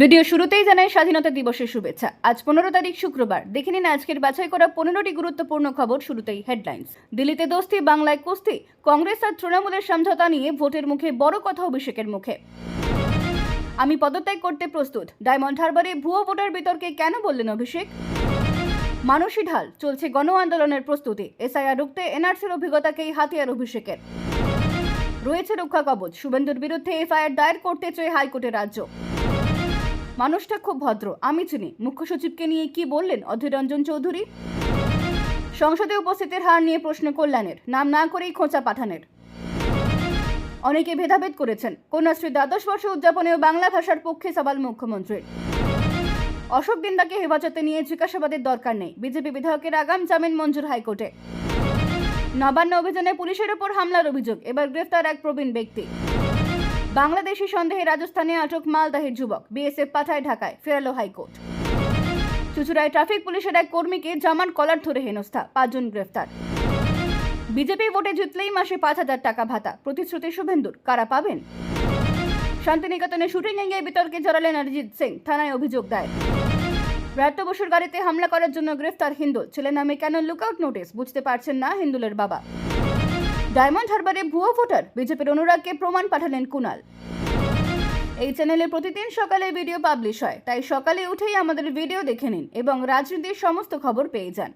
Video শুরুতেই জানাই স্বাধীনতা দিবসের শুভেচ্ছা। আজ পনেরো তারিখ শুক্রবার। দেখে নিন আজকের বাছাই করা পনেরোটি গুরুত্বপূর্ণ খবর শুরুতেই হেডলাইন্স দিল্লিতে দোস্তি, বাংলায় কুস্তি। কংগ্রেস আর তৃণমূলের সমঝোতা নিয়ে ভোটের মুখে বড় কথা অভিষেকের মুখে। আমি পদত্যাগ করতে প্রস্তুত। ডায়মন্ড হারবারে ভুয়ো ভোটার বিতর্কে কেন বললেন অভিষেক? মানসী ঢাল, চলছে গণ আন্দোলনের প্রস্তুতি। এসআইআর রুখতে এনআরসির অভিজ্ঞতাকেই হাতিয়ার অভিষেকের। রয়েছে রক্ষা কবচ। শুভেন্দুর বিরুদ্ধে এফআইআর দায়ের করতে চেয়ে হাইকোর্টের রাজ্য। মানুষটা খুব ভদ্র, আমি চিনি। মুখ্য সচিবকে নিয়ে কি বললেন অধীর রঞ্জন চৌধুরী? সংসদে উপস্থিতের হার নিয়ে প্রশ্ন কল্যাণের, নাম না করেই খোঁচা পাঠানের। অনেকে ভেদাভেদ করেছেন, কন্যাশ্রী দ্বাদশ বর্ষ উদযাপনেও বাংলা ভাষার পক্ষে সবাল মুখ্যমন্ত্রীর অশোক দিন্দাকে হেফাজতে নিয়ে জিজ্ঞাসাবাদের দরকার নেই, বিজেপি বিধায়কের আগাম জামিন মঞ্জুর হাইকোর্টে। নবান্ন অভিযানে পুলিশের ওপর হামলার অভিযোগ, এবার গ্রেফতার এক প্রবীণ ব্যক্তি। বাংলাদেশি সন্দেহে রাজস্থানে আটক মালদাহের যুবক। বিএসএফ পাঠায় ঢাকায়, ফেরালো হাইকোর্ট। চুচুড়ায় ট্রাফিক পুলিশের এক কর্মীকে জামান কলার ধরে হেনস্থা, পাঁচজন গ্রেফতার। বিজেপি ভোটে জিতলেই মাসে পাঁচ হাজার টাকা ভাতা। প্রতিশ্রুতি শুভেন্দুর, কারা পাবেন? শান্তিনিকেতনে শুটিং এ বিতর্কে জড়ালেন অরিজিৎ সিং, থানায় অভিযোগ দায়ের। ব্রাত্য বসুর গাড়িতে হামলা করার জন্য গ্রেফতার হিন্দুল। ছেলের নামে কেন লুকআউট নোটিশ? বুঝতে পারছেন না হিন্দুলের বাবা। ডায়মন্ড হারবারে ভুয়ো ভোটার বিজেপির অনুরাগকে প্রমাণ পাঠালেন কুনাল এই চ্যানেলে প্রতিদিন সকালে ভিডিও পাবলিশ হয়, তাই সকালে উঠেই আমাদের ভিডিও দেখে নিন এবং রাজনীতির সমস্ত খবর পেয়ে যান।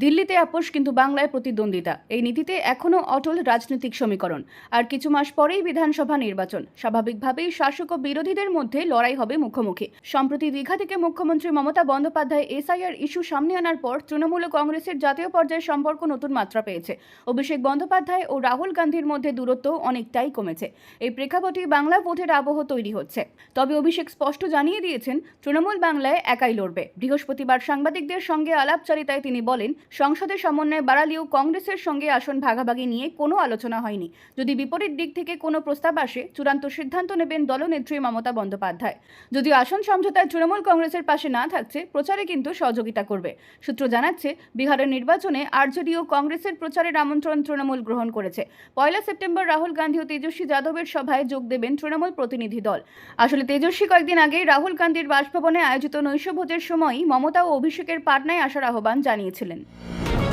দিল্লিতে আপোষ কিন্তু বাংলায় প্রতিদ্বন্দ্বিতা। এই নীতিতে এখনও অটল রাজনৈতিক সমীকরণ। আর কিছু মাস পরেই বিধানসভা নির্বাচন। স্বাভাবিকভাবেই শাসক ও বিরোধীদের মধ্যে লড়াই হবে মুখোমুখি। সম্প্রতি দীঘা থেকে মুখ্যমন্ত্রী মমতা বন্দ্যোপাধ্যায় এসআইআর ইস্যু সামনে আনার পর তৃণমূল কংগ্রেসের জাতীয় পর্যায়ে সম্পর্ক নতুন মাত্রা পেয়েছে। অভিষেক বন্দ্যোপাধ্যায় ও রাহুল গান্ধীর মধ্যে দূরত্ব অনেকটাই কমেছে। এই প্রেক্ষাপটে বাংলা ভোটের আবহ তৈরি হচ্ছে। তবে অভিষেক স্পষ্ট জানিয়ে দিয়েছেন, তৃণমূল বাংলায় একাই লড়বে। বৃহস্পতিবার সাংবাদিকদের সঙ্গে আলাপচারিতায় তিনি বলেন সংসদের সমন্বয় বাড়ালেও কংগ্রেসের সঙ্গে আসন ভাগাভাগি নিয়ে কোনো আলোচনা হয়নি। যদি বিপরীত দিক থেকে কোনো প্রস্তাব আসে, চূড়ান্ত সিদ্ধান্ত নেবেন দলনেত্রী মমতা বন্দ্যোপাধ্যায়। যদিও আসন সমঝোতায় তৃণমূল কংগ্রেসের পাশে না থাকছে, প্রচারে কিন্তু সহযোগিতা করবে। সূত্র জানাচ্ছে, বিহারের নির্বাচনে আরজেডি ও কংগ্রেসের প্রচারের আমন্ত্রণ তৃণমূল গ্রহণ করেছে। পয়লা সেপ্টেম্বর রাহুল গান্ধী ও তেজস্বী যাদবের সভায় যোগ দেবেন তৃণমূল প্রতিনিধি দল। আসলে তেজস্বী কয়েকদিন আগে রাহুল গান্ধীর বাসভবনে আয়োজিত নৈশ ভোজের সময়ই মমতা ও অভিষেকের পাটনায় আসার আহ্বান জানিয়েছিলেন। Thank you.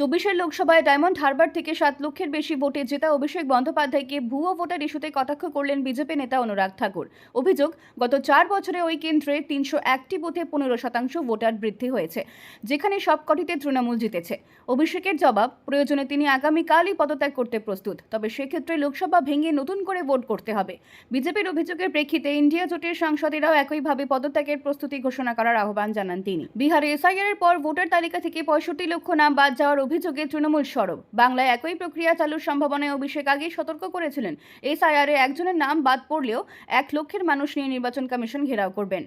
চব্বিশের লোকসভায় ডায়মন্ড হারবার থেকে সাত লক্ষের বেশি ভোটে জেতা অভিষেক বন্দ্যোপাধ্যায়কে ভুয়ো ভোটার ইস্যুতে কটাক্ষ করলেন বিজেপি নেতা অনুরাগ ঠাকুর। অভিযোগ, গত চার বছরে ওই কেন্দ্রে তিনশো একটি বুথে পনেরো শতাংশ ভোটার বৃদ্ধি হয়েছে, যেখানে সবকটিতে তৃণমূল জিতেছে। অভিষেকের জবাব, প্রয়োজনে তিনি আগামীকালই পদত্যাগ করতে প্রস্তুত, তবে সেক্ষেত্রে লোকসভা ভেঙে নতুন করে ভোট করতে হবে। বিজেপির অভিযোগের প্রেক্ষিতে ইন্ডিয়া জোটের সাংসদেরাও একইভাবে পদত্যাগের প্রস্তুতি ঘোষণা করার আহ্বান জানান তিনি। বিহারে এসআইআর এর পর ভোটার তালিকা থেকে পঁয়ষট্টি লক্ষ নাম বাদ যাওয়ার অভিযোগে তৃণমূল সরব। বাংলায় একই প্রক্রিয়া চালুর সম্ভাবনায় অভিষেক আগেই সতর্ক করেছিলেন। এসআইআরে একজনের নাম বাদ পড়লেও এক লক্ষের মানুষ নিয়ে নির্বাচন কমিশন ঘেরাও করবেন।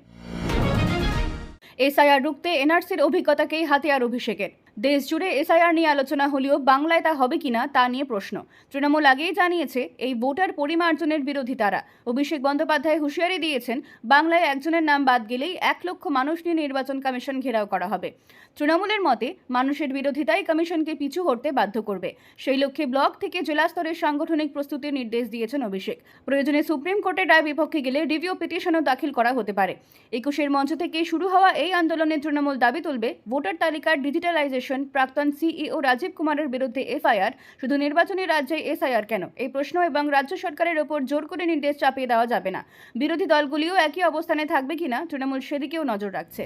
এসআইআর রুখতে এনআরসির অভিজ্ঞতাকেই হাতিয়ার অভিষেকের। দেশ জুড়ে এসআইআর নিয়ে আলোচনা হলেও বাংলায় তা হবে কিনা তা নিয়ে প্রশ্ন। তৃণমূল আগেই জানিয়েছে, এই ভোটার পরিমার্জনের বিরোধী তারা। অভিষেক বন্দ্যোপাধ্যায় হুঁশিয়ারি দিয়েছেন, বাংলায় একজনের নাম বাদ গেলেই এক লক্ষ মানুষ নিয়ে নির্বাচন কমিশন ঘেরাও করা হবে। তৃণমূলের মতে, মানুষের বিরোধিতাই কমিশনকে পিছু হটতে বাধ্য করবে। সেই লক্ষ্যে ব্লক থেকে জেলা স্তরের সাংগঠনিক প্রস্তুতির নির্দেশ দিয়েছেন অভিষেক। প্রয়োজনে সুপ্রিম কোর্টের রায় বিপক্ষে গেলে রিভিউ পিটিশনও দাখিল করা হতে পারে। একুশের মঞ্চ থেকে শুরু হওয়া এই আন্দোলনে তৃণমূল দাবি তুলবে ভোটার তালিকার ডিজিটালাইজেশন। প্রাক্তন সিইও রাজীব কুমারের বিরুদ্ধে এফআইআর। শুধু নির্বাচনী রাজ্যে এসআইআর কেন? এই প্রশ্ন এবং রাজ্য সরকারের ওপর জোর করে নির্দেশ চাপিয়ে দেওয়া যাবে না। বিরোধী দলগুলিও একই অবস্থানে থাকবে কিনা তৃণমূল সেদিকেও নজর রাখছে।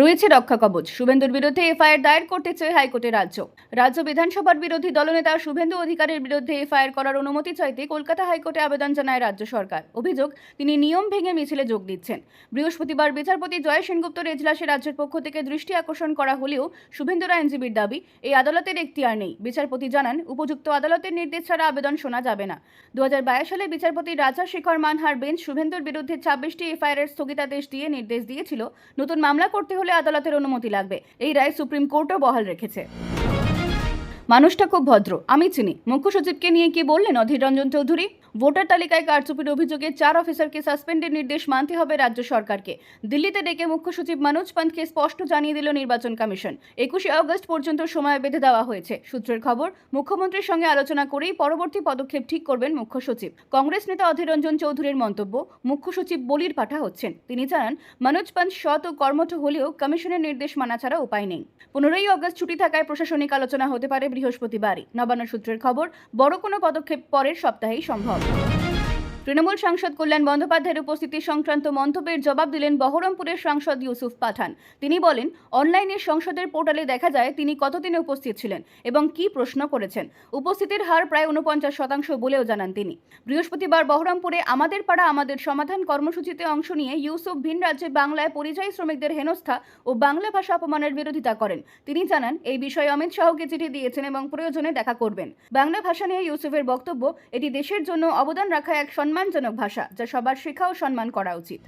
রয়েছে রক্ষা কবচ। শুভেন্দুর বিরুদ্ধে এফআইআর দায়ের করতে চেয়ে হাইকোর্টের রাজ্য। রাজ্য বিধানসভার বিরোধী দলনেতা শুভেন্দু অধিকারের বিরুদ্ধে এফআইআর করার অনুমতি চাইতে কলকাতা হাইকোর্টে আবেদন জানায় রাজ্য সরকার। অভিযোগ, তিনি নিয়ম ভেঙে মিছিলে যোগ দিচ্ছেন। বৃহস্পতিবার বিচারপতি জয় সেনগুপ্তর এজলাসে রাজ্যের পক্ষ থেকে দৃষ্টি আকর্ষণ করা হলেও শুভেন্দুর আইনজীবীর দাবি, এই আদালতের এখতিয়ার নেই। বিচারপতি জানান, উপযুক্ত আদালতের নির্দেশ ছাড়া আবেদন শোনা যাবে না। দু হাজার বাইশ সালে বিচারপতি রাজা শেখর মানহার বেঞ্চ শুভেন্দুর বিরুদ্ধে ছাব্বিশটি এফআইআর স্থগিতাদেশ দিয়ে নির্দেশ দিয়েছিল, নতুন মামলা করতে হলে আদালতের অনুমতি লাগবে। এই রায় সুপ্রিম কোর্টও বহাল রেখেছে। মানুষটা খুব ভদ্র, আমি চিনি। মুখ্য সচিবকে নিয়ে কি বললেন অধীর রঞ্জন চৌধুরী? ভোটার তালিকায় কারচুপির অভিযোগে চার অফিসারকে সাসপেন্ডের নির্দেশ মানতে হবে রাজ্য সরকারকে। দিল্লিতে ডেকে মুখ্য সচিব মনোজ পন্থকে স্পষ্ট জানিয়ে দিল নির্বাচন কমিশন। একুশে আগস্ট পর্যন্ত সময় বেঁধে দেওয়া হয়েছে। সূত্রের খবর, মুখ্যমন্ত্রীর সঙ্গে আলোচনা করেই পরবর্তী পদক্ষেপ ঠিক করবেন মুখ্য সচিব। কংগ্রেস নেতা অধীর রঞ্জন চৌধুরীর মন্তব্য, মুখ্য সচিব বলির পাঠা হচ্ছেন। তিনি জানান, মনোজ পন্থ সৎ ও কর্মঠ হলেও কমিশনের নির্দেশ মানা ছাড়া উপায় নেই। পনেরোই অগস্ট ছুটি থাকায় প্রশাসনিক আলোচনা হতে পারে বৃহস্পতিবারই। নবান্ন সূত্রের খবর, বড় কোনো পদক্ষেপ পরের সপ্তাহেই সম্ভব। Bye. তৃণমূল সাংসদ কল্যাণ বন্দ্যোপাধ্যায়ের উপস্থিতি সংক্রান্ত মন্তব্যের জবাব দিলেন বহরমপুরের সাংসদ ইউসুফ পাঠান। তিনি বলেন, অনলাইনে সংসদের পোর্টালে দেখা যায় তিনি কতদিনে উপস্থিত ছিলেন এবং কি প্রশ্ন করেছেন। উপস্থিতির হার প্রায় উনপঞ্চাশ শতাংশ বলেও জানান তিনি। বৃহস্পতিবার বহরমপুরে আমাদের পাড়া, আমাদের সমাধান কর্মসূচিতে অংশ নিয়ে ইউসুফ ভিন রাজ্যে বাংলায় পরিযায়ী শ্রমিকদের হেনস্থা ও বাংলা ভাষা অপমানের বিরোধিতা করেন। তিনি জানান, এই বিষয়ে অমিত শাহকে চিঠি দিয়েছেন এবং প্রয়োজনে দেখা করবেন। বাংলা ভাষা নিয়ে ইউসুফের বক্তব্য, এটি দেশের জন্য অবদান রাখা এক সম্মানজনক ভাষা যা সবার শেখা ও সম্মান করা উচিত।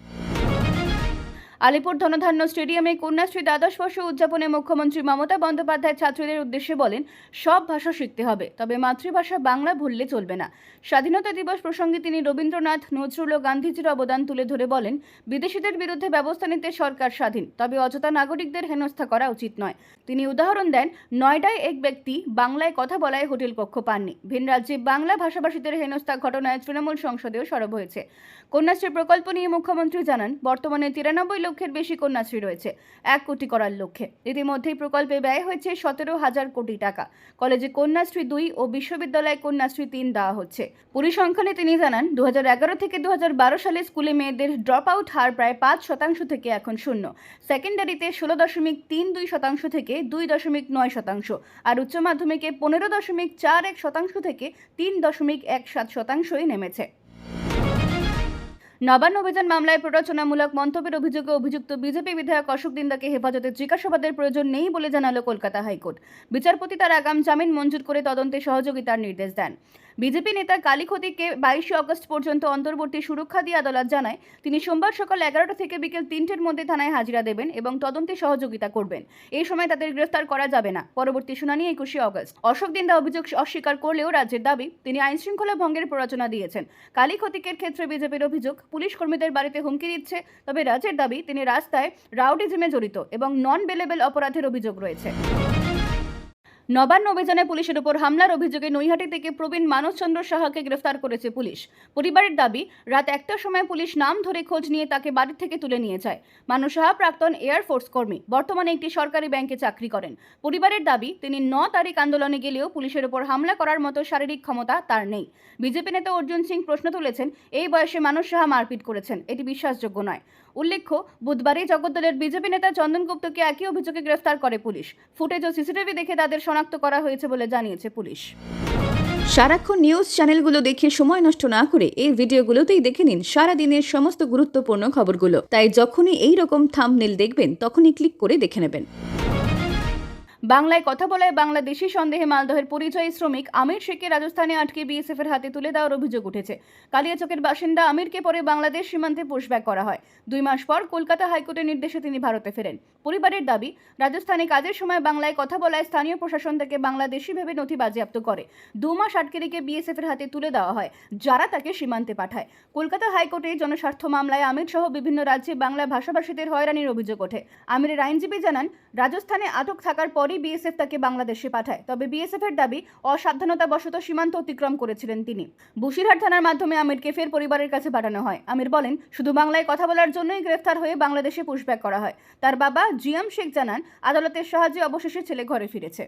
আলিপুর ধনধান্য স্টেডিয়ামে কন্যাশ্রী দ্বাদশ বর্ষ উদযাপনে মুখ্যমন্ত্রী মমতা বন্দ্যোপাধ্যায় ছাত্রীদের উদ্দেশ্যে বলেন, সব ভাষা শিখতে হবে, তবে মাতৃভাষা বাংলা ভুললে চলবে না। স্বাধীনতা দিবস প্রসঙ্গে তিনি রবীন্দ্রনাথ, নজরুল ও গান্ধীজির অবদান তুলে ধরে বলেন, বিদেশিদের বিরুদ্ধে ব্যবস্থা নিতে সরকার স্বাধীন, তবে অযথা নাগরিকদের হেনস্থা করা উচিত নয়। তিনি উদাহরণ দেন নয়ডায় এক ব্যক্তি বাংলায় কথা বলায় হোটেল কক্ষ পাননি। ভিন রাজ্যে বাংলা ভাষাভাষীদের হেনস্থা ঘটনায় তৃণমূল সংসদেও সরব হয়েছে। কন্যাশ্রী প্রকল্প নিয়ে মুখ্যমন্ত্রী জানান, বর্তমানে তিরানব্বই লক্ষের বেশি কন্যাশ্রী রয়েছে। এক কোটি করার লক্ষ্যে। ইতিমধ্যেই প্রকল্পে ব্যয় হয়েছে সতেরো হাজার কোটি টাকা। কলেজে কন্যাশ্রী দুই ও বিশ্ববিদ্যালয়ে কন্যাশ্রী তিন দেওয়া হচ্ছে। পরিসংখ্যানে তিনি জানান, দুহাজার এগারো থেকে দুহাজার বারো সালে স্কুলে মেয়েদের ড্রপ আউট হার প্রায় পাঁচ শতাংশ থেকে এখন শূন্য। সেকেন্ডারিতে ষোলো দশমিক তিন দুই শতাংশ থেকে দুই দশমিক নয় শতাংশ আর উচ্চ মাধ্যমিকে পনেরো দশমিক চার এক শতাংশ থেকে তিন দশমিক এক সাত শতাংশই নেমেছে। নবান্ন অভিযান মামলায় প্ররোচনামূলক মন্তব্যের অভিযোগে অভিযুক্ত বিজেপি বিধায়ক অশোক দিন্দাকে হেফাজতে জিজ্ঞাসাবাদের প্রয়োজন নেই বলে জানালো কলকাতা হাইকোর্ট। বিচারপতি তার আগাম জামিন মঞ্জুর করে তদন্তে সহযোগিতার নির্দেশ দেন। বিজেপি নেতা কালীক্ষতিকে বাইশে অগস্ট পর্যন্ত অন্তর্বর্তী সুরক্ষা দিয়ে আদালত জানায়, তিনি সোমবার সকাল এগারোটা থেকে বিকেল তিনটের মধ্যে থানায় হাজিরা দেবেন এবং তদন্তে সহযোগিতা করবেন। এই সময় তাদের গ্রেফতার করা যাবে না। পরবর্তী শুনানি একুশে অগস্ট অশোক দিন্দা অভিযোগ অস্বীকার করলেও রাজ্যের দাবি, তিনি আইনশৃঙ্খলা ভঙ্গের প্ররোচনা দিয়েছেন। কালীক্ষতিকের ক্ষেত্রে বিজেপির অভিযোগ, পুলিশ কর্মীদের বাড়িতে হুমকি দিচ্ছে, তবে রাজ্যের দাবি, তিনি রাস্তায় রাউডিজমে জড়িত এবং নন বেলেবেল অপরাধের অভিযোগ রয়েছে। নবান্ন অভিযানে পুলিশের উপর হামলার অভিযোগে নৈহাটি থেকে প্রবীণ মানসচন্দ্র সাহাকে গ্রেফতার করেছে পুলিশ। পরিবারের দাবি, রাত একটার সময় পুলিশ নাম ধরে খোঁজ নিয়ে তাকে বাড়ি থেকে তুলে নিয়ে যায়। মানুষ সাহা প্রাক্তন এয়ারফোর্স কর্মী, বর্তমানে একটি সরকারি ব্যাংকে চাকরি করেন। পরিবারের দাবি, তিনি ন তারিখ আন্দোলনে গেলেও পুলিশের উপর হামলা করার মতো শারীরিক ক্ষমতা তার নেই। বিজেপি নেতা অর্জুন সিং প্রশ্ন তুলেছেন, এই বয়সে মানুষ সাহা মারপিট করেছেন, এটি বিশ্বাসযোগ্য নয়। উল্লেখ্য, বুধবারই জগদ্দলের বিজেপি নেতা চন্দন গুপ্তকে একই অভিযোগে গ্রেফতার করে পুলিশ। ফুটেজ ও সিসিটিভি দেখে তাদের শনাক্ত করা হয়েছে বলে জানিয়েছে পুলিশ। সারাক্ষণ নিউজ চ্যানেলগুলো দেখে সময় নষ্ট না করে এই ভিডিওগুলোতেই দেখে নিন সারাদিনের সমস্ত গুরুত্বপূর্ণ খবরগুলো। তাই যখনই এই রকম থাম্বনেল দেখবেন, তখনই ক্লিক করে দেখে নেবেন। বাংলায় কথা বলায় বাংলাদেশি সন্দেহে মালদহের পরিচয় শ্রমিক আমির শেখকে রাজস্থানে আটকে বিএসএফ এর হাতে তুলে দেওয়ার অভিযোগ উঠেছে। কালিয়াচকের বাসিন্দা আমিরকে পরে বাংলাদেশ সীমান্তে পুশব্যাক করা হয়। দুই মাস পর কলকাতা হাইকোর্টের নির্দেশে তিনি ভারতে ফেরেন। পরিবারের দাবি, রাজস্থানে কাজের সময় বাংলায় কথা বলায় স্থানীয় প্রশাসন তাকে বাংলাদেশি ভেবে নথি বাজেয়াপ্ত করে। দু মাস আটকে রেখে বিএসএফ এর হাতে তুলে দেওয়া হয়, যারা তাকে সীমান্তে পাঠায়। কলকাতা হাইকোর্টে জনস্বার্থ মামলায় আমির সহ বিভিন্ন রাজ্যে বাংলা ভাষাভাষীদের হয়রানির অভিযোগ ওঠে। আমিরের আইনজীবী জানান, রাজস্থানে আটক থাকার পরই বিএসএফ তাকে বাংলাদেশে পাঠায়, তবে বিএসএফ এর দাবি, অসাবধানতাবশত সীমান্ত অতিক্রম করেছিলেন তিনি। বসিরহাট থানার মাধ্যমে আমিরকে ফের পরিবারের কাছে পাঠানো হয়। আমির বলেন, শুধু বাংলায় কথা বলার জন্যই গ্রেফতার হয়ে বাংলাদেশে পুশব্যাক করা হয়। তার বাবা জিয়াম শেখ জানান, আদালতের সাহায্যে অবশেষে ছেলে ঘরে ফিরেছে।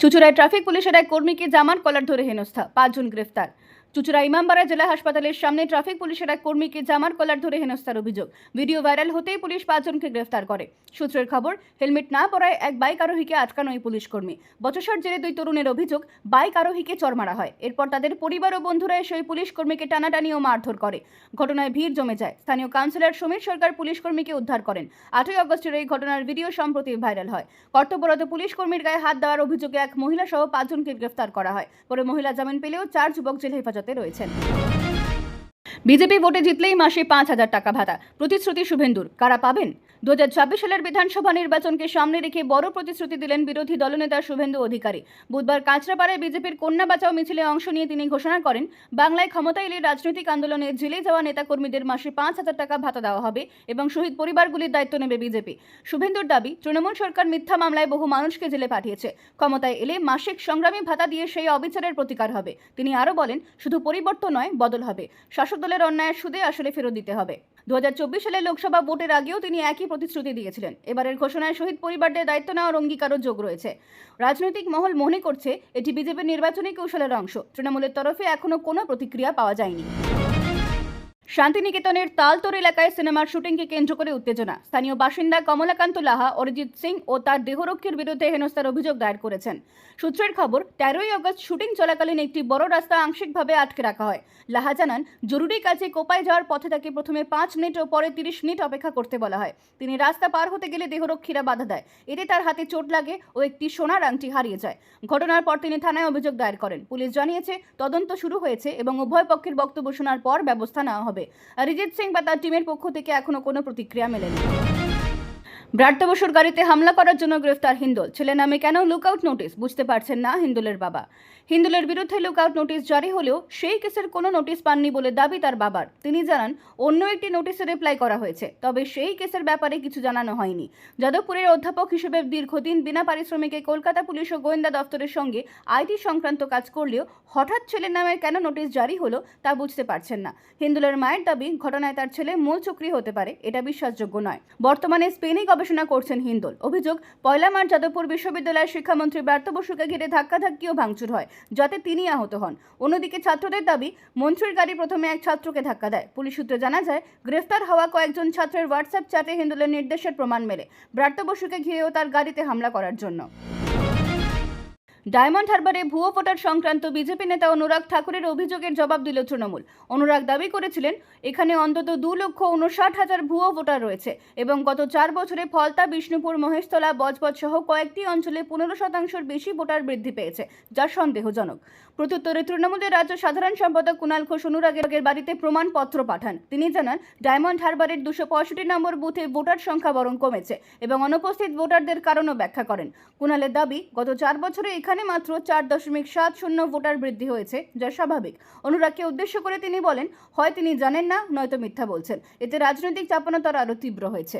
চুচুড়ায় ট্রাফিক পুলিশের এক কর্মীকে জামার কলার ধরে হেনস্থা পাঁচজন গ্রেফতার। চুচুড়া ইমামবাড়া জেলা হাসপাতালের সামনে ট্রাফিক পুলিশের এক কর্মীকে জামার কলার ধরে হেনস্থার অভিযোগ। ভিডিও ভাইরাল হতেই পুলিশ পাঁচজনকে গ্রেফতার করে। সূত্রের খবর, হেলমেট না পরায় এক বাইক আরোহীকে আটকানো ওই পুলিশ কর্মী। বচসার জেরে দুই তরুণের অভিযোগ, বাইক আরোহীকে চর মারা হয়। এরপর তাদের পরিবার ও বন্ধুরা এসে ওই পুলিশ কর্মীকে টানাটানি ও মারধর করে। ঘটনায় ভিড় জমে যায়। স্থানীয় কাউন্সিলর সমীর সরকার পুলিশ কর্মীকে উদ্ধার করেন। আটই অগস্টের এই ঘটনার ভিডিও সম্প্রতি ভাইরাল হয়। কর্তব্যরত পুলিশ কর্মীর গায়ে হাত দেওয়ার অভিযোগে এক মহিলা সহ পাঁচজনকে গ্রেফতার করা হয়। পরে মহিলা জামিন পেলেও চার যুবক জেল হেফাজতে রয়েছেন। বিজেপি ভোটে জিতলেই মাসে পাঁচ হাজার টাকা ভাতা। প্রতিশ্রুতি শুভেন্দুর, কারা পাবেন? দু সালের বিধানসভা নির্বাচনকে সামনে রেখে বড় প্রতিশ্রুতি দিলেন বিরোধী দলনেতা শুভেন্দু অধিকারী। বুধবার কাঁচরাপাড়ায় বিজেপির কন্যা বাঁচাও মিছিলে অংশ নিয়ে তিনি ঘোষণা করেন, বাংলায় ক্ষমতা এলে রাজনৈতিক আন্দোলনে জেলে যাওয়া নেতাকর্মীদের মাসে পাঁচ হাজার টাকা ভাতা দেওয়া হবে এবং শহীদ পরিবারগুলির দায়িত্ব নেবে বিজেপি। শুভেন্দুর দাবি, তৃণমূল সরকার মিথ্যা মামলায় বহু মানুষকে জেলে পাঠিয়েছে। ক্ষমতায় এলে মাসিক সংগ্রামী ভাতা দিয়ে সেই অবিচারের প্রতিকার হবে। তিনি আরও বলেন, শুধু পরিবর্তন নয়, বদল হবে। শাসক দলের অন্যায়ের সুদে আসলে ফেরত দিতে হবে। দু সালে লোকসভা ভোটের আগেও তিনি একই প্রতিশ্রুতি দিয়েছিলেন। এবারের ঘোষণায় শহীদ পরিবারদের দায়িত্ব নেওয়ার অঙ্গীকারও যোগ রয়েছে। রাজনৈতিক মহল মনে করছে, এটি বিজেপির নির্বাচনী কৌশলের অংশ। তৃণমূলের তরফে এখনও কোনো প্রতিক্রিয়া পাওয়া যায়নি। শান্তিনিকেতনের তালতোর এলাকায় সিনেমার শুটিংকে কেন্দ্র করে উত্তেজনা। স্থানীয় বাসিন্দা কমলাকান্ত লাহা, অরিজিৎ সিং ও তার দেহরক্ষীর বিরুদ্ধে হেনস্থার অভিযোগ দায়ের করেছেন। সূত্রের খবর, তেরোই আগস্ট শুটিং চলাকালীন একটি বড় রাস্তা আংশিকভাবে আটকে রাখা হয়। লাহা জানান, জরুরি কাজে কোপায় যাওয়ার পথে তাকে প্রথমে পাঁচ মিনিট ও পরে তিরিশ মিনিট অপেক্ষা করতে বলা হয়। তিনি রাস্তা পার হতে গেলে দেহরক্ষীরা বাধা দেয়। এতে তার হাতে চোট লাগে ও একটি সোনার আংটি হারিয়ে যায়। ঘটনার পর তিনি থানায় অভিযোগ দায়ের করেন। পুলিশ জানিয়েছে, তদন্ত শুরু হয়েছে এবং উভয় পক্ষের বক্তব্য শোনার পর ব্যবস্থা নেওয়া হবে। অরিজিৎ সিং বা তার টিমের পক্ষ থেকে এখনও কোনো প্রতিক্রিয়া মেলেনি। ব্রাত্য গাড়িতে হামলা করার জন্য গ্রেফতার হিন্দুল। ছেলে নামে কেন লুকআউট নোটিশ বুঝতে পারছেন না হিন্দুলের বাবা। হিন্দুলের বিরুদ্ধে লুকআউট নোটিশ জারি হলেও সেই কেসের কোনো নোটিশ পাননি বলে দাবি তার বাবার। তিনি জানান, অন্য একটি নোটিশে রিপ্লাই করা হয়েছে, তবে সেই কেসের ব্যাপারে কিছু জানানো হয়নি। যাদবপুরের অধ্যাপক হিসেবে দীর্ঘদিন বিনা পারিশ্রমিকে কলকাতা পুলিশ ও গোয়েন্দা দফতরের সঙ্গে আইটি সংক্রান্ত কাজ করলেও হঠাৎ ছেলের নামে কেন নোটিশ জারি হলো তা বুঝতে পারছেন না। হিন্দুলের মায়ের দাবি, ঘটনায় তার ছেলে মূল চক্রী হতে পারে, এটা বিশ্বাসযোগ্য নয়। বর্তমানে স্পেনে গবেষণা করছেন হিন্দোল। অভিযোগ, পয়লা মার্চ যাদবপুর বিশ্ববিদ্যালয়ের শিক্ষামন্ত্রী ব্রাত্য বসুকে ঘিরে ধাক্কাধাক্কি ও ভাঙচুর হয়, যাতে তিনি আহত হন। অন্যদিকে ছাত্রদের দাবি, মন্ত্রীর গাড়ি প্রথমে এক ছাত্রকে ধাক্কা দেয়। পুলিশ সূত্রে জানা যায়, গ্রেফতার হওয়া কয়েকজন ছাত্রের হোয়াটসঅ্যাপ চ্যাটে হিন্দোলের নির্দেশের প্রমাণ মেলে। ব্রাত্য বসুকে ঘিরেও তার গাড়িতে হামলা করার জন্য। ডায়মন্ড হারবারে ভুয়ো ভোটার সংক্রান্ত বিজেপি নেতা অনুরাগ ঠাকুরের অভিযোগের জবাব দিল তৃণমূল। অনুরাগ দাবি করেছিলেন, এখানে অন্তত দু লক্ষ উনষাট হাজার ভুয়ো ভোটার রয়েছে এবং গত চার বছরে ফলতা, বিষ্ণুপুর, মহেশতলা, বজবজ সহ কয়েকটি অঞ্চলে পনেরো শতাংশের বেশি ভোটার বৃদ্ধি পেয়েছে, যা সন্দেহজনক। প্রত্যুত্তরে তৃণমূলের রাজ্য সাধারণ সম্পাদক কুণাল ঘোষ অনুরাগের বাড়িতে প্রমাণপত্র পাঠান। তিনি জানান, ডায়মন্ড হারবারের দুশো পঁয়ষট্টি নম্বর বুথে ভোটার সংখ্যা বরং কমেছে এবং অনুপস্থিত ভোটারদের কারণও ব্যাখ্যা করেন। কুণালের দাবি, গত চার বছরে এখানে মাত্র চার দশমিক সাত শূন্য ভোটার বৃদ্ধি হয়েছে, যা স্বাভাবিক। অনুরাগকে উদ্দেশ্য করে তিনি বলেন, হয় তিনি জানেন না, নয়তো মিথ্যা বলছেন। এতে রাজনৈতিক চাপানোতর আরও তীব্র হয়েছে।